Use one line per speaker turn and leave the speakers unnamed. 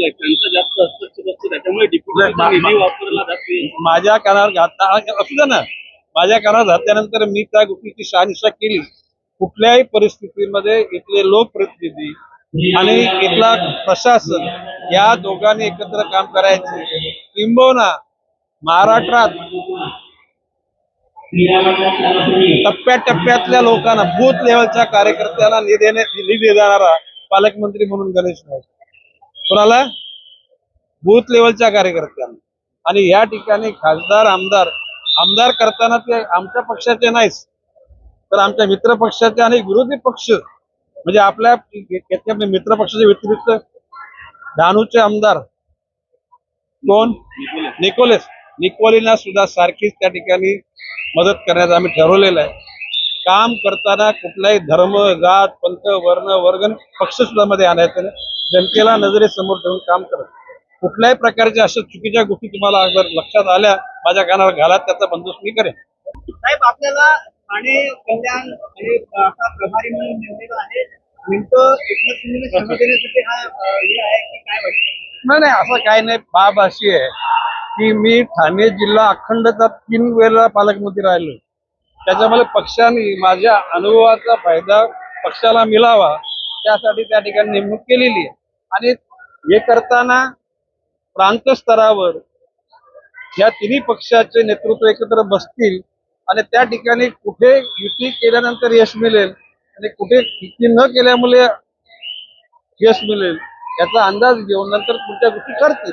त्यांचा जास्त हस्तक्षेप असतो. त्याच्यामुळे
नाही, मा-
डिप्युटी निधी
मा-
वापरला जातोय
माझ्या कानावर घातला असू द्या ना. माझ्या कानावर घातल्यानंतर मी त्या गोष्टीची शहानिशा केली. कुठल्याही परिस्थितीमध्ये इथले लोकप्रतिनिधी आणि इथला प्रशासन या दोघांनी एकत्र काम करायचे. किंबहुना महाराष्ट्रात टप्प्याटप्प्यातल्या लोकांना बूथ लेवलच्या कार्यकर्त्याला निधी देणारा पालकमंत्री म्हणून गणेश नाईक. कोणाला? बूथ लेवलच्या कार्यकर्त्यांना. आणि या ठिकाणी खासदार आमदार आमदार करताना ते आमच्या पक्षाचे नाहीच. तर आमच्या मित्र पक्षाचे आणि विरोधी पक्ष म्हणजे आपल्या मित्र पक्षाच्या व्यतिरिक्त डहाणूचे आमदार कोण? निकोलेस. निकोलीना सुद्धा सारखीच त्या ठिकाणी मदत करण्याचं आम्ही ठरवलेलं आहे. काम करताना कुठलाही धर्म जात पंथ वर्ण वर्ग आणि पक्ष सुद्धा मध्ये आणायचं. जनतेला नजरेसमोर ठेवून काम करत. कुठल्याही प्रकारच्या अशा चुकीच्या गोष्टी तुम्हाला जर लक्षात आल्या माझ्या कानावर घालात त्याचा बंदोबस्त मी करेन.
साहेब आपल्याला ठाणे कल्याण हे आता प्रभारी म्हणून नेमलेलं आहे. नेमकं एकनाथ शिंदेने श्रम देण्यासाठी हा अं, हे आहे की काय वाटतं?
नाही नाही असं काही नाही. बाब अशी आहे की मी ठाणे जिल्हा अखंडचा तीन वेळेला पालकमंत्री राहिलो. त्याच्यामुळे पक्षाने माझ्या अनुभवाचा फायदा पक्षाला मिळावा त्यासाठी त्या ठिकाणी नेमणूक केलेली आहे. आणि हे करताना प्रांत स्तरावर या तिन्ही पक्षाचे नेतृत्व एकत्र बसतील आणि त्या ठिकाणी कुठे युती केल्यानंतर यश मिळेल आणि कुठे युती न केल्यामुळे यश मिळेल याचा अंदाज घेऊन नंतर पुढच्या गोष्टी करतील.